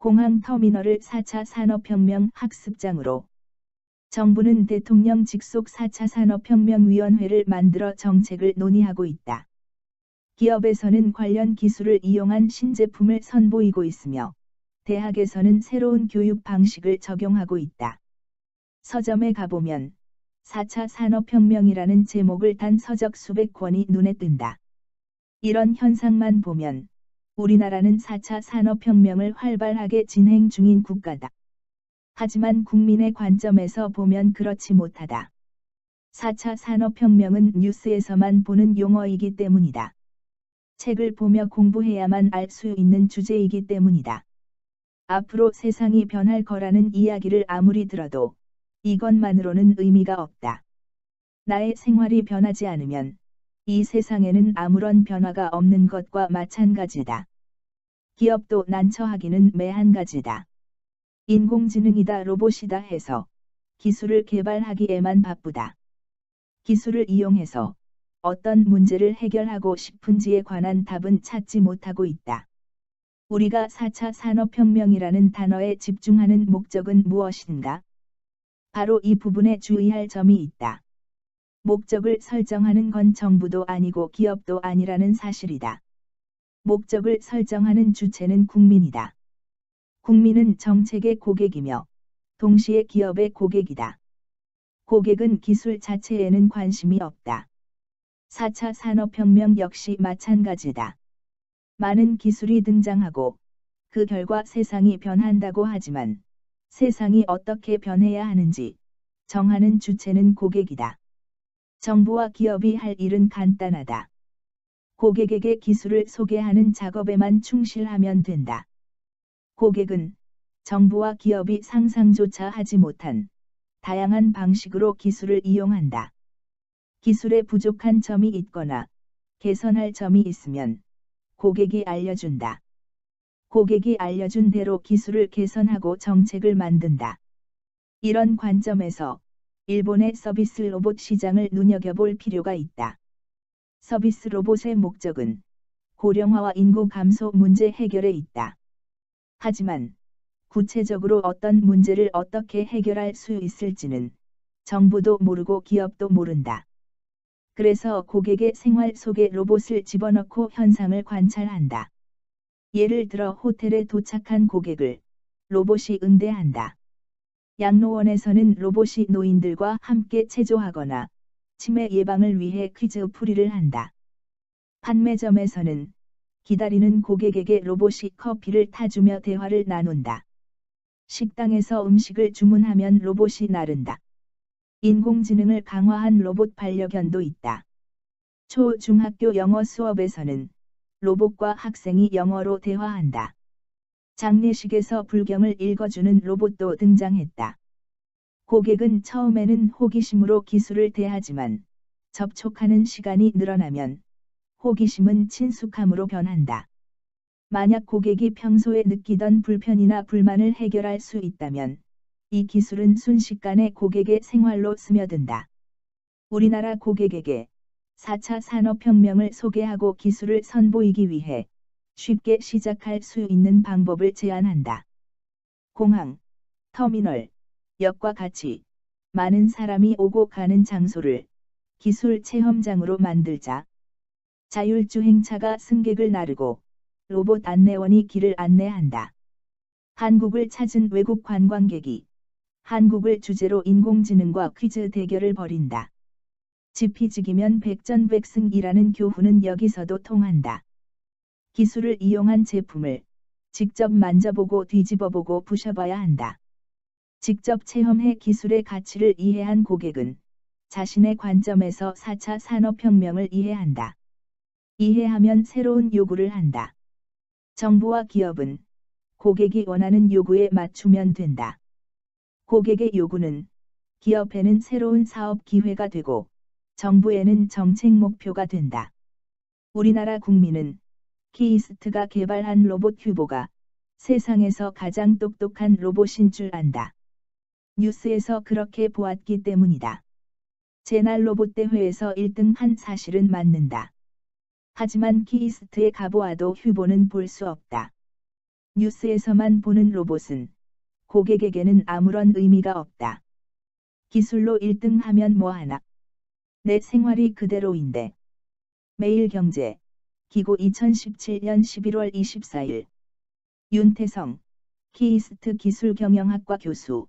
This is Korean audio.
공항 터미널을 4차 산업혁명 학습장으로 정부는 대통령 직속 4차 산업혁명위원회를 만들어 정책을 논의하고 있다. 기업에서는 관련 기술을 이용한 신제품을 선보이고 있으며 대학에서는 새로운 교육 방식을 적용하고 있다. 서점에 가보면 4차 산업혁명이라는 제목을 단 서적 수백 권이 눈에 뜬다. 이런 현상만 보면 우리나라는 4차 산업혁명을 활발하게 진행 중인 국가다. 하지만 국민의 관점에서 보면 그렇지 못하다. 4차 산업혁명은 뉴스에서만 보는 용어이기 때문이다. 책을 보며 공부해야만 알 수 있는 주제이기 때문이다. 앞으로 세상이 변할 거라는 이야기를 아무리 들어도 이것만으로는 의미가 없다. 나의 생활이 변하지 않으면 이 세상에는 아무런 변화가 없는 것과 마찬가지다. 기업도 난처하기는 매한가지다. 인공지능이다 로봇이다 해서 기술을 개발하기에만 바쁘다. 기술을 이용해서 어떤 문제를 해결하고 싶은지에 관한 답은 찾지 못하고 있다. 우리가 4차 산업혁명이라는 단어에 집중하는 목적은 무엇인가? 바로 이 부분에 주의할 점이 있다. 목적을 설정하는 건 정부도 아니고 기업도 아니라는 사실이다. 목적을 설정하는 주체는 국민이다. 국민은 정책의 고객이며 동시에 기업의 고객이다. 고객은 기술 자체에는 관심이 없다. 4차 산업혁명 역시 마찬가지다. 많은 기술이 등장하고 그 결과 세상이 변한다고 하지만 세상이 어떻게 변해야 하는지 정하는 주체는 고객이다. 정부와 기업이 할 일은 간단하다. 고객에게 기술을 소개하는 작업에만 충실하면 된다. 고객은 정부와 기업이 상상조차 하지 못한 다양한 방식으로 기술을 이용한다. 기술에 부족한 점이 있거나 개선할 점이 있으면 고객이 알려준다. 고객이 알려준 대로 기술을 개선하고 정책을 만든다. 이런 관점에서 일본의 서비스 로봇 시장을 눈여겨볼 필요가 있다. 서비스 로봇의 목적은 고령화와 인구 감소 문제 해결에 있다. 하지만 구체적으로 어떤 문제를 어떻게 해결할 수 있을지는 정부도 모르고 기업도 모른다. 그래서 고객의 생활 속에 로봇을 집어넣고 현상을 관찰한다. 예를 들어 호텔에 도착한 고객을 로봇이 응대한다. 양로원에서는 로봇이 노인들과 함께 체조하거나 치매 예방을 위해 퀴즈 풀이를 한다. 판매점에서는 기다리는 고객에게 로봇이 커피를 타주며 대화를 나눈다. 식당에서 음식을 주문하면 로봇이 나른다. 인공지능을 강화한 로봇 반려견도 있다. 초, 중학교 영어 수업에서는 로봇과 학생이 영어로 대화한다. 장례식에서 불경을 읽어주는 로봇도 등장했다. 고객은 처음에는 호기심으로 기술을 대하지만 접촉하는 시간이 늘어나면 호기심은 친숙함으로 변한다. 만약 고객이 평소에 느끼던 불편이나 불만을 해결할 수 있다면 이 기술은 순식간에 고객의 생활로 스며든다. 우리나라 고객에게 4차 산업혁명을 소개하고 기술을 선보이기 위해 쉽게 시작할 수 있는 방법을 제안한다. 공항, 터미널, 역과 같이 많은 사람이 오고 가는 장소를 기술 체험장으로 만들자. 자율주행차가 승객을 나르고 로봇 안내원이 길을 안내한다. 한국을 찾은 외국 관광객이 한국을 주제로 인공지능과 퀴즈 대결을 벌인다. 지피지기면 백전백승이라는 교훈은 여기서도 통한다. 기술을 이용한 제품을 직접 만져보고 뒤집어보고 부셔봐야 한다. 직접 체험해 기술의 가치를 이해한 고객은 자신의 관점에서 4차 산업혁명을 이해한다. 이해하면 새로운 요구를 한다. 정부와 기업은 고객이 원하는 요구에 맞추면 된다. 고객의 요구는 기업에는 새로운 사업 기회가 되고 정부에는 정책 목표가 된다. 우리나라 국민은 키이스트가 개발한 로봇 휴보가 세상에서 가장 똑똑한 로봇인 줄 안다. 뉴스에서 그렇게 보았기 때문이다. 제날 로봇 대회에서 1등 한 사실은 맞는다. 하지만 키이스트에 가보아도 휴보는 볼 수 없다. 뉴스에서만 보는 로봇은 고객에게는 아무런 의미가 없다. 기술로 1등 하면 뭐하나. 내 생활이 그대로인데. 매일경제. 기고 2017년 11월 24일. 윤태성. 키이스트 기술경영학과 교수.